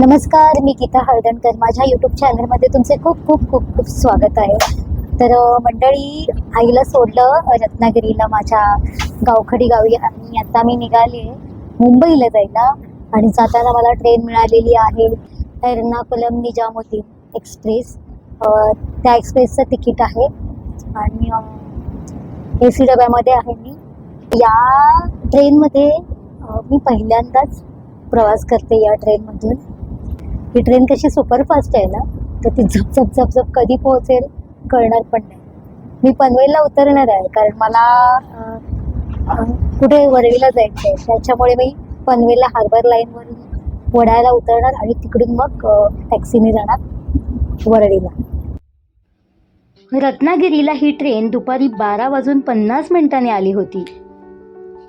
नमस्कार मी गीता हळदणकर. माझ्या यूट्यूब चॅनलमध्ये तुमचे खूप खूप खूप खूप स्वागत आहे. तर मंडळी आईला सोडलं रत्नागिरीला माझ्या गावखडी गावी. आणि आता मी निघाली मुंबईला जायला. आणि जाताना मला ट्रेन मिळालेली आहे एर्नाकुलम निजामुद्दीन एक्सप्रेस त्या एक्सप्रेसचं तिकीट आहे. आणि ए सी डब्यामध्ये आहे मी. या ट्रेनमध्ये मी पहिल्यांदाच प्रवास करते या ट्रेनमधून ही ट्रेन कशी सुपरफास्ट आहे ना तर ती झप झप झप झप कधी पोहोचेल कळणार पण नाही. मी पनवेलला उतरणार आहे कारण मला कुठे वरळीला जायचं आहे त्याच्यामुळे मी पनवेलला हार्बर लाईनवरून वडाळ्याला उतरणार आणि तिकडून मग टॅक्सीने जाणार वरळीला. रत्नागिरीला ही ट्रेन दुपारी बारा वाजून पन्नास मिनिटांनी आली होती.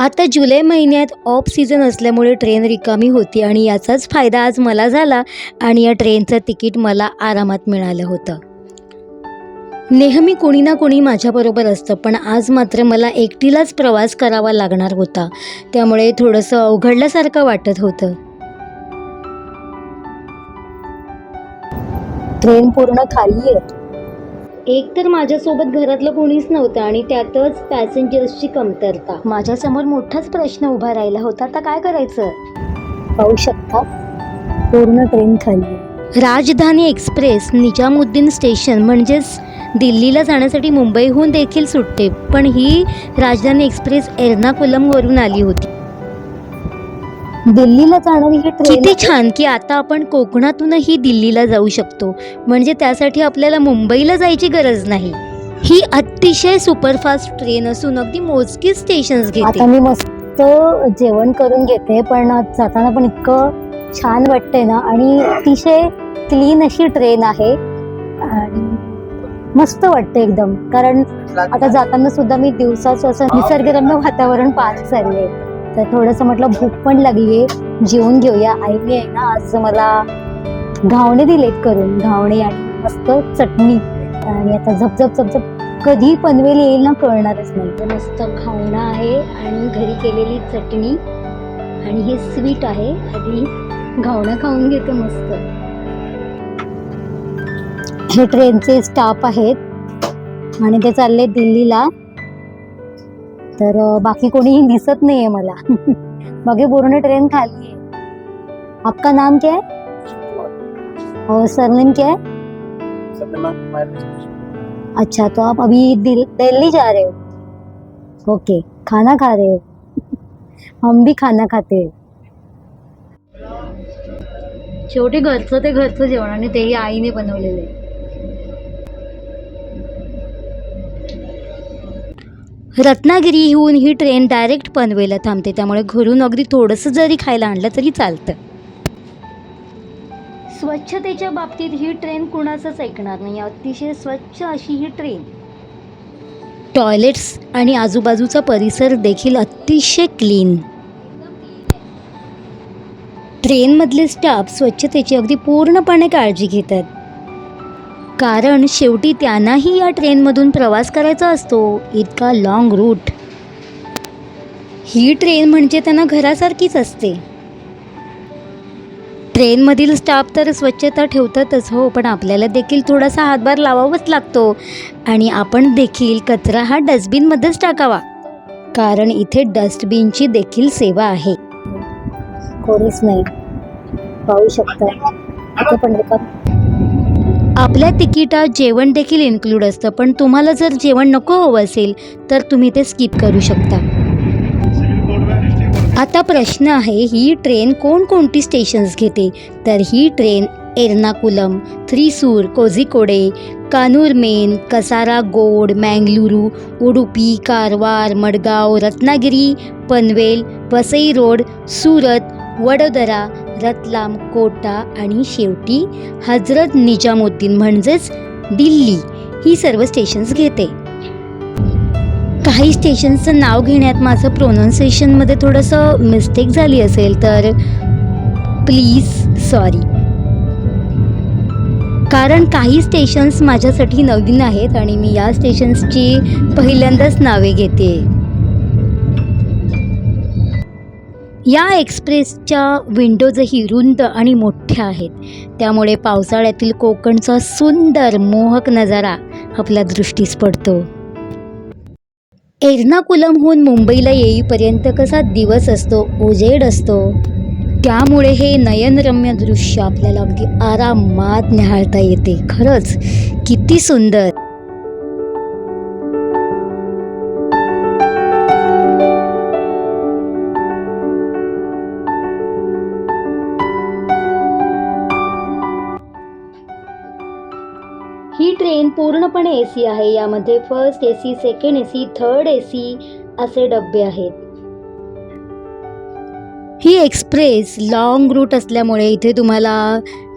आता जुलै महिन्यात ऑफ सीझन असल्यामुळे ट्रेन रिकामी होती आणि याचाच फायदा आज मला झाला आणि या ट्रेनचं तिकीट मला आरामात मिळालं होतं. नेहमी कोणी ना कोणी माझ्याबरोबर असतं पण आज मात्र मला एकटीलाच प्रवास करावा लागणार होता. त्यामुळे थोडंसं अवघडल्यासारखं वाटत होतं. ट्रेन पूर्ण खाली आहे. एक तर माझ्यासोबत घरातलं कोणीच नव्हतं आणि त्यातच पॅसेंजर्सची कमतरता. माझ्यासमोर मोठाच प्रश्न उभा राहिला होता आता काय करायचं? पाहू शकता पूर्ण ट्रेन खाली. राजधानी एक्सप्रेस निजामुद्दीन स्टेशन म्हणजेच दिल्लीला जाण्यासाठी मुंबईहून देखील सुटते पण ही राजधानी एक्सप्रेस एर्नाकुलमवरून आली होती. दिल्लीला जाणारी ही ट्रेन किती छान की आता आपण कोकणातूनही दिल्लीला जाऊ शकतो. म्हणजे त्यासाठी आपल्याला मुंबईला जायची गरज नाही. ही अतिशय सुपरफास्ट ट्रेन असून अगदी मोजकी स्टेशन्स घेते. आता मी मस्त जेवण करून घेते पण जाताना पण इतकं छान वाटतंय ना. आणि अतिशय क्लीन अशी ट्रेन आहे. आणि मस्त वाटतं एकदम. कारण आता जाताना सुद्धा मी दिवसाचं असं निसर्गरम्य वातावरण पाहत चालले. तर थोडंसं म्हटलं भूक पण लागली आहे जेवून घेऊया. आईने आहे ना आज मला घावणे दिलेत करून. घावणे आणि मस्त चटणी. आणि आता झपझप झपझप कधी पनवेल येईल ना कळणारच नाही. तर मस्त घावणं आहे आणि घरी केलेली चटणी. आणि हे स्वीट आहे. आधी घावणं खाऊन घेते मस्त. हे ट्रेनचे स्टाफ आहेत. आणि ते चालले दिल्लीला. तर बाकी कोणीही दिसत नाहीये मला. बाकी पूर्ण ट्रेन खाली है आपका नाम क्या है? और सरनेम क्या है? अच्छा तो आप अभी दिल, दिल्ली जा रहे हो. ओके खाना खा रहे हो. हम भी खाना खाते हैं. शेवटी घरचं ते घरचं जेवण आणि तेही आईने बनवलेलं आहे. रत्नागिरीहून ही ट्रेन डायरेक्ट पनवेलला थांबते. त्यामुळे घरून अगदी थोडंसं जरी खायला आणलं तरी चालतं. स्वच्छतेच्या बाबतीत ही ट्रेन कुणाचंच ऐकणार नाही. अतिशय स्वच्छ अशी ही ट्रेन. टॉयलेट्स आणि आजूबाजूचा परिसर देखील अतिशय क्लीन. ट्रेनमधले स्टाफ स्वच्छतेची अगदी पूर्णपणे काळजी घेतात. कारण शेवटी त्यांनाही या ट्रेनमधून प्रवास करायचा असतो. इतका लॉंग रूट ही ट्रेन म्हणजे त्यांना घरासारखीच असते. ट्रेनमधील स्टाफ तर स्वच्छता ठेवतातच हो पण आपल्याला देखील थोडासा हातभार लावावाच लागतो. आणि आपण देखील कचरा हा डस्टबिनमध्येच टाकावा. कारण इथे डस्टबिनची देखील सेवा आहे. कोणीच नाही. पाहू शकता. पण आपल्या तिकिटात जेवण देखील इन्क्लूड असतं पण तुम्हाला जर जेवण नको हवं असेल तर तुम्ही ते स्किप करू शकता. आता प्रश्न आहे ही ट्रेन कोणकोणती स्टेशन्स घेते? तर ही ट्रेन एर्नाकुलम थ्रिसूर कोझिकोडे कानूरमेन कसारा गोड मँगलुरू उडुपी कारवार मडगाव रत्नागिरी पनवेल वसई रोड सुरत वडोदरा रतलाम कोटा आणि शेवटी हजरत निजामुद्दीन म्हणजेच दिल्ली ही सर्व स्टेशन्स घेते. काही स्टेशन्सचं नाव घेण्यात माझं प्रोनाऊन्सिएशनमध्ये थोडंसं मिस्टेक झाली असेल तर प्लीज सॉरी कारण काही स्टेशन्स माझ्यासाठी नवीन आहेत आणि मी या स्टेशन्सची पहिल्यांदाच नावे घेते. या एक्सप्रेसच्या विंडोजही रुंद आणि मोठ्या आहेत. त्यामुळे पावसाळ्यातील कोकणचा सुंदर मोहक नजारा आपल्या दृष्टीस पडतो. एर्नाकुलमहून मुंबईला येईपर्यंत कसा दिवस असतो उजेड असतो त्यामुळे हे नयनरम्य दृश्य आपल्याला अगदी आरामात न्याहाळता येते. खरंच किती सुंदर! पूर्णपणे ए सी आहे. यामध्ये first A C second A C third A C असे डबे आहेत. ही एक्सप्रेस लॉंग रूट असल्यामुळे इथे तुम्हाला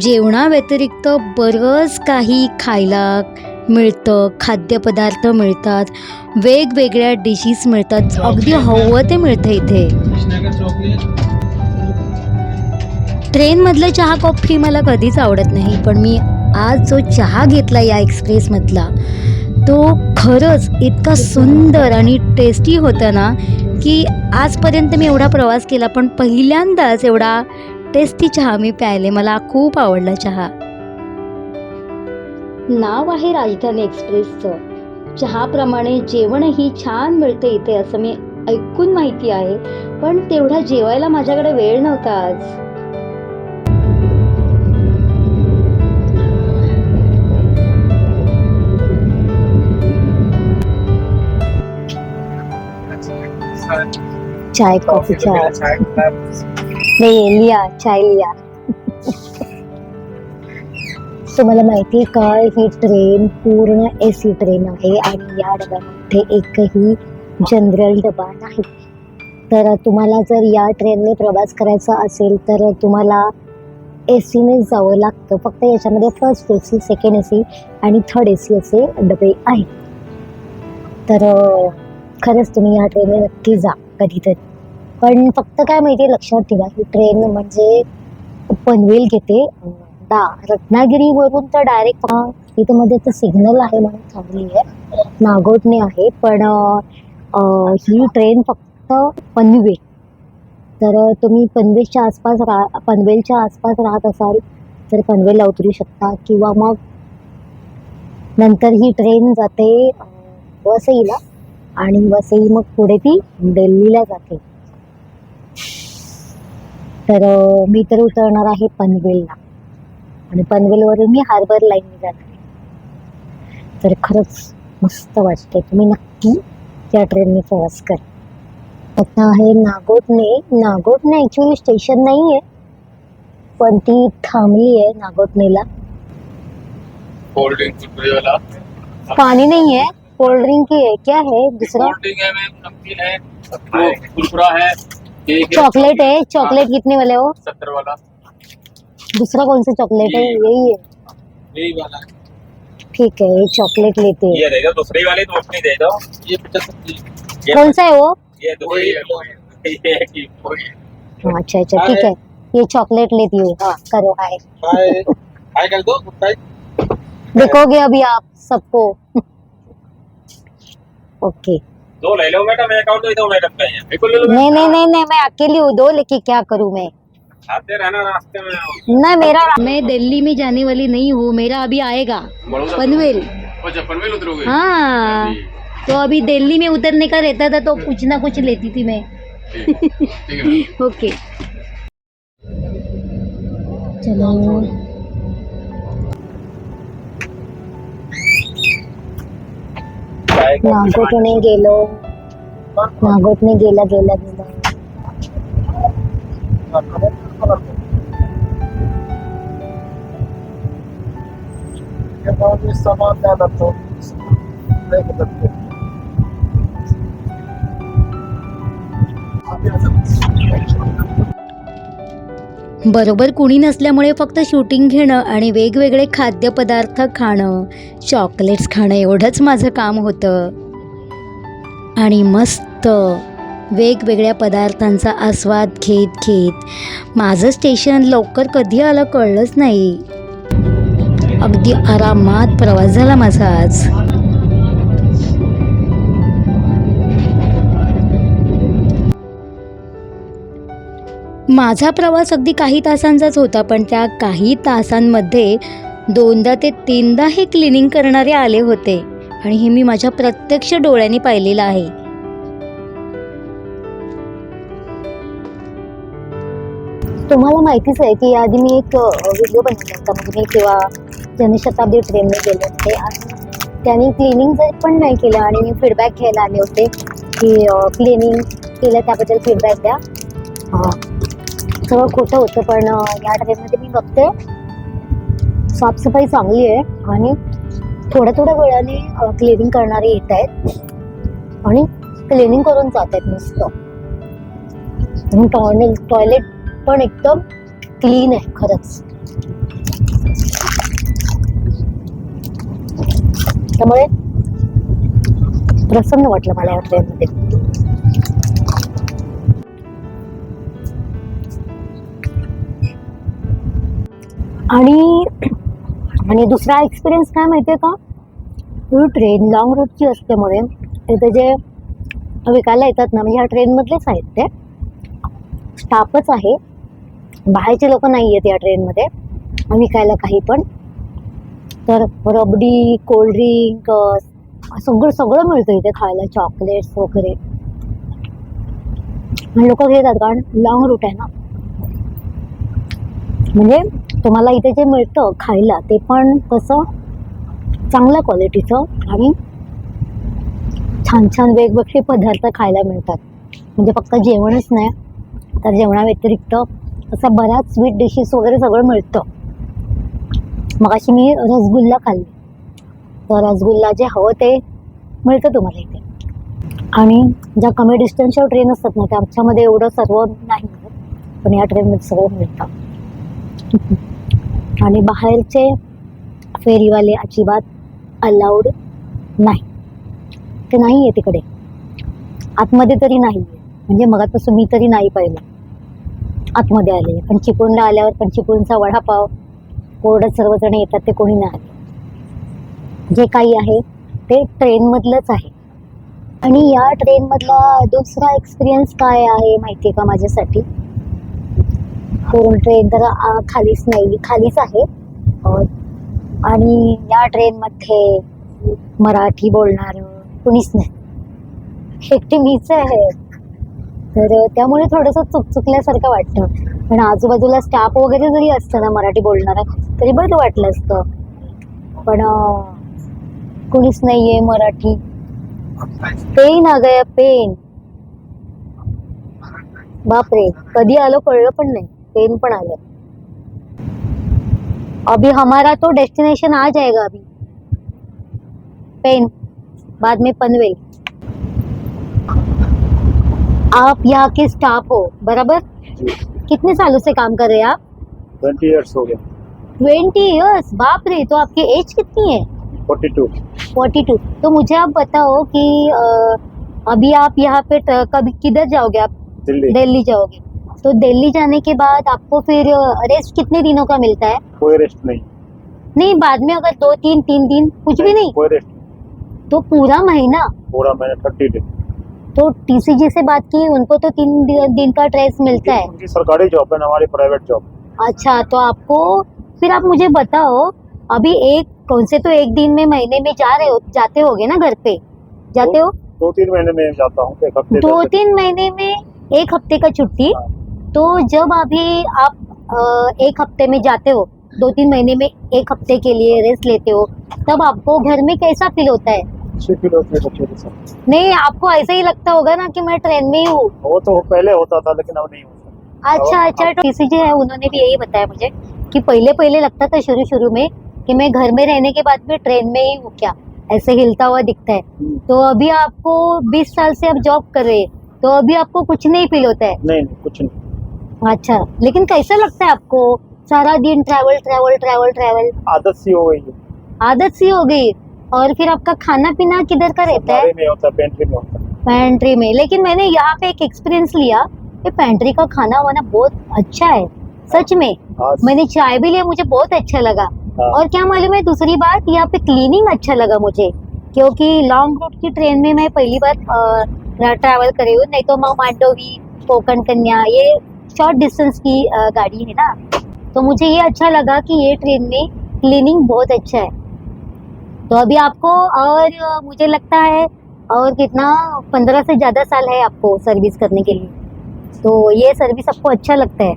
जेवणाव्यतिरिक्त बरंच काही खायला मिळतं खाद्यपदार्थ मिळतात वेगवेगळ्या डिशेस मिळतात. अगदी हवं ते मिळतं इथे. ट्रेनमधलं चहा कॉफी मला कधीच आवडत नाही पण मी आज जो चहा घेतला या एक्सप्रेसमधला तो खरंच इतका सुंदर आणि टेस्टी होता ना की आजपर्यंत मी एवढा प्रवास केला पण पहिल्यांदाच एवढा टेस्टी चहा मी प्यायले. मला खूप आवडला चहा. नाव आहे राजधानी एक्सप्रेसचं. चहाप्रमाणे जेवणही छान मिळतं इथे असं मी ऐकून माहिती आहे. पण तेवढा जेवायला माझ्याकडे वेळ नव्हता आज. चाय कॉफी चाय. नाही लिया चाय लिया. तुम्हाला माहिती आहे का ही ट्रेन पूर्ण ए सी ट्रेन आहे आणि या डब्यामध्ये एकही जनरल डबा नाही. तर तुम्हाला जर या ट्रेनने प्रवास करायचा असेल तर तुम्हाला ए सीने जावं लागतं. फक्त याच्यामध्ये first A C second A C आणि थर्ड ए सी असे डबे आहेत. तर खरंच तुम्ही या ट्रेनने नक्की जा. कधीतरी. पण फक्त काय माहिती आहे लक्षात ठेवा ही ट्रेन म्हणजे पनवेल घेते. दा रत्नागिरीवरून तर डायरेक्ट तिथं मध्ये तर सिग्नल आहे म्हणून थांबली आहे नागोटने आहे पण ही ट्रेन फक्त पनवेल. तर तुम्ही पनवेलच्या आसपास राहा पनवेलच्या आसपास राहत असाल तर पनवेलला उतरू शकता. किंवा मग नंतर ही ट्रेन जाते वसईला. आणि वसई मग पुढे ती दिल्लीला जाते. तर मी तर उतरणार आहे पनवेलला. आणि पनवेलवरून मी हार्बर लाईनने जाणार आहे. तर खरंच मस्त वाटते तुम्ही नक्की त्या ट्रेनने प्रवास करा. आता आहे नागोठणे नागोठणे ॲक्च्युली स्टेशन नाही आहे पण ती थांबली आहे वाला पाणी नाही आहे कोल्ड ड्रिंक ही है क्या है दूसरा? कोल्ड ड्रिंक है नमकीन है कुरकुरा है चॉकलेट है चॉकलेट कितने वाले हो? सत्तर वाला। दूसरा कौन सा चॉकलेट है? यही। है। यही वाला। ठीक है ये चॉकलेट लेते हैं। ये दे दो दूसरी तो अपनी दे दो। ये कौन सा है वो? ये दूसरी ये हाँ, अच्छा अच्छा ठीक है। ये चॉकलेट लेती हूँ। हाँ। करो हाय। हाय। हाय कर दो देखोगे अभी आप सबको। ओके। दो ले लो मैडम एक और दो दो मैडम का ये बिल्कुल ले लो नहीं नहीं नहीं नहीं मैं अकेली हूँ दो लेके क्या करूँ मैं? आते रहना रास्ते में। ना मेरा मैं दिल्ली में जाने वाली नहीं हूँ मेरा अभी आएगा। पनवेल। अच्छा पनवेल उतरोगे? हाँ। तो अभी दिल्ली में उतरने का रहता था तो कुछ ना कुछ लेती थी मैं। ठीक है। ओके। चलो। नागोठने गेलो। नागोठने गेला गेला गेला। सामान द्या लागतो बरोबर कुणी नसल्यामुळे फक्त शूटिंग घेणं आणि वेगवेगळे खाद्यपदार्थ खाणं चॉकलेट्स खाणं एवढंच माझं काम होतं. आणि मस्त वेगवेगळ्या पदार्थांचा आस्वाद घेत घेत माझं स्टेशन लवकर कधी आलं कळलंच नाही. अगदी आरामात प्रवास झाला माझा आज. माझा प्रवास अगदी काही तासांचाच होता पण त्या काही तासांमध्ये दोनदा ते तीनदा हे क्लिनिंग करणारे आले होते आणि हे मी माझ्या प्रत्यक्ष डोळ्यांनी पाहिलेलं आहे. तुम्हाला माहितीच आहे की आधी मी एक व्हिडिओ बनवला होता म्हणजे मी किंवा जनशताब्दी ट्रेनने गेले होते आणि त्यांनी क्लिनिंग जर पण नाही केलं आणि मी फीडबॅक घ्यायला आले होते की क्लिनिंग केलं त्याबद्दल फीडबॅक द्या. सगळं खोटं होतं पण या ट्रेनमध्ये मी बघते. साफसफाई चांगली आहे आणि थोड्या थोड्या वेळाने क्लिनिंग करणारे येत आहेत. आणि क्लिनिंग करून जात आहेत नुसतं टॉयलेट टॉयलेट पण एकदम क्लीन आहे खरंच. त्यामुळे प्रसन्न वाटलं मला या ट्रेनमध्ये आणि आणि दुसरा एक्सपिरियन्स काय माहितीये का? ट्रेन लॉंग रूटची असल्यामुळे तिथे जे विकायला येतात ना म्हणजे ह्या ट्रेनमधलेच आहेत ते. स्टाफच आहे. बाहेरचे लोक नाही आहेत या ट्रेनमध्ये विकायला काही पण. तर रबडी कोल्ड्रिंक सगळं सगळं मिळतं इथे खायला. चॉकलेट्स वगैरे. लोक घेतात कारण लॉंग रूट आहे ना. म्हणजे तुम्हाला इथे जे मिळतं खायला ते पण कसं चांगल्या क्वालिटीचं आणि छान छान वेगवेगळे पदार्थ खायला मिळतात. म्हणजे फक्त जेवणच नाही तर जेवणाव्यतिरिक्त असं बऱ्याच स्वीट डिशेस वगैरे सगळं मिळतं. मग अशी मी रसगुल्ला खाल्ली. तर रसगुल्ला जे हवं ते मिळतं तुम्हाला इथे. आणि ज्या कमी डिस्टन्सच्या ट्रेन असतात ना त्या आमच्यामध्ये एवढं सर्व नाही मिळत. पण या ट्रेनमध्ये सगळं मिळतं. आणि बाहेरचे फेरीवाले अजिबात अलाउड नाही. ते नाही आहे तिकडे. आतमध्ये तरी नाही म्हणजे मगापासून मी तरी नाही पाहिलं. आतमध्ये आले. पण चिपळूणला आल्यावर पण चिपळूणचा वडापाव कोरडत सर्वजण येतात ते कोणी नाही. आले जे काही आहे ते ट्रेनमधलंच आहे. आणि या ट्रेनमधला दुसरा एक्सपिरियन्स काय आहे माहिती आहे का माझ्यासाठी? करून ट्रेन तर खालीच नाही खालीच आहे. आणि या ट्रेनमध्ये मराठी बोलणार कुणीच नाही. एकटी मीच आहे. तर त्यामुळे थोडंसं चुकचुकल्यासारखं वाटतं. पण आजूबाजूला स्टाफ वगैरे जरी असतं ना मराठी बोलणारा तरी बरं वाटलं असतं. पण कुणीच नाही आहे मराठी. पेन आ गया पेन बापरे कधी आलो कळलं पण नाही. पेन पण आलं अभी हमारा तो डेस्टिनेशन आ जाएगा अभी। पेन बाद में पनवेल। आप यहाँ के स्टाफ हो बराबर? कितने सालों से काम कर रहे हैं आप? ट्वेंटी ईयर्स हो गया। ट्वेंटी इयर्स बाप रे तो आपकी एज कितनी है? फोर्टी टू फोर्टी टू तो मुझे आप बताओ कि अ, अभी आप यहाँ पे कभी किधर जाओगे आप? दिल्ली। दिल्ली जाओगे। तो दिल्ली जाने के बाद आपको फिर रेस्ट कितने दिनों का मिलता है? कोई रेस्ट नहीं। नहीं बाद में अगर दो तीन तीन दिन कुछ भी नहीं कोई रेस्ट तो पूरा महीना? पूरा मैंने थर्टी डे तो टीसीजी से बात की उनको तो तीन दिन का ड्रेस मिलता है। उनकी सरकारी जॉब है हमारी प्राइवेट जॉब अच्छा तो आपको फिर आप मुझे बताओ अभी एक कौन से तो एक दिन में महीने में जा रहे हो जाते होगे ना घर पे? जाते हो? दो तीन महीने में जाता हूँ दो तीन महीने में एक हफ़्ते का छुट्टी? हाँ। तो जब अभी आप एक हफ़्ते में जाते हो दो तीन महीने में एक हफ़्ते के लिए रेस्ट लेते हो तब आपको घर में कैसा फील होता है? नहीं आपको ऐसा ही लगता होगा ना कि मैं ट्रेन में ही हूँ। वो तो पहले होता था लेकिन अब नहीं होता। अच्छा अच्छा तो टीसीजी है उन्होंने भी यही बताया मुझे कि पहले पहले लगता था शुरू शुरू में कि मैं घर में रहने के बाद भी ट्रेन में ही हूँ क्या? ऐसे हिलता हुआ दिखता है। हम्म, तो अभी आपको 20 साल से आप जॉब कर रहे हैं तो अभी आपको कुछ नहीं फील होता है? नहीं कुछ नहीं। अच्छा लेकिन कैसा लगता है आपको? सारा दिन ट्रैवल ट्रैवल ट्रैवल ट्रैवल आदत सी हो गई है। आदत सी हो गई। और फिर आपका खाना पीना किधर का रहता है? में होता पेंट्री में होता पेंट्री में। लेकिन मैंने यहाँ पे एक एक्सपीरियंस लिया कि पेंट्री का खाना वाना बहुत अच्छा है। सच में। हाँ। मैंने चाय भी लिया मुझे बहुत अच्छा लगा। हाँ। और क्या मालूम है दूसरी बात यहाँ पे क्लीनिंग अच्छा लगा मुझे। क्योंकि लॉन्ग रूट की ट्रेन में मैं पहली बार ट्रैवल करी हूँ। नहीं तो मैं मांडोवी कोकण कन्या ये शॉर्ट डिस्टेंस की गाड़ी है ना तो मुझे ये अच्छा लगा कि ये ट्रेन में क्लीनिंग बहुत अच्छा है। तो अभी आपको और मुझे लगता है और कितना पंद्रह से ज़्यादा साल है आपको सर्विस करने के लिए। तो ये सर्विस आपको अच्छा लगता है।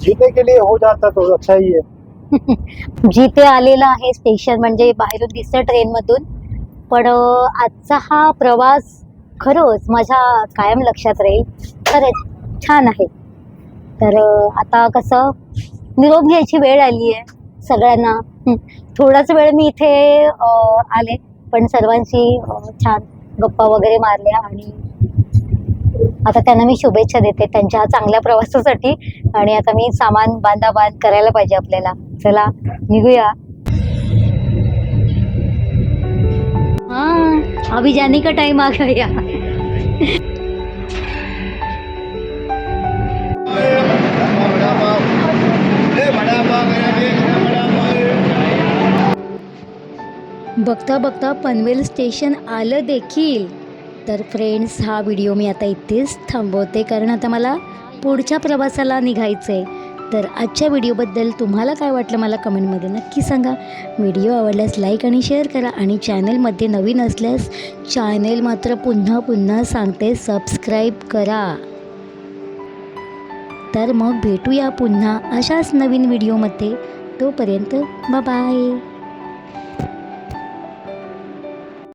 जीने के लिए हो जाता तो अच्छा ही है। जिथे आलेलं आहे स्टेशन म्हणजे बाहेरून दिसतं ट्रेनमधून पण आजचा हा प्रवास खरंच माझ्या कायम लक्षात राहील. खरंच छान आहे. तर आता कसं निरोप घ्यायची वेळ आली आहे सगळ्यांना थोडाच वेळ मी इथे आले पण सर्वांशी छान गप्पा वगैरे मारल्या आणि आता त्यांना मी शुभेच्छा देते त्यांच्या चांगल्या प्रवासासाठी आणि आता मी सामान बांधाबांध करायला पाहिजे आपल्याला. चला निघूया. हाँ अभी जाने का टाइम आ गया? बघता बघता पनवेल स्टेशन आलं देखील. तर फ्रेंड्स हा व्हिडिओ मी आता इथेच थांबवते. कारण आता मला पुढच्या प्रवासाला निघायचं आहे तर आजच्या व्हिडिओबद्दल तुम्हाला काय वाटलं मला कमेंटमध्ये नक्की सांगा. व्हिडिओ आवडल्यास लाईक आणि शेअर करा आणि चॅनलमध्ये नवीन असल्यास चॅनल मात्र पुन्हा पुन्हा सांगते सबस्क्राईब करा. तर मग भेटूया पुन्हा अशाच नवीन व्हिडिओमध्ये तोपर्यंत बाय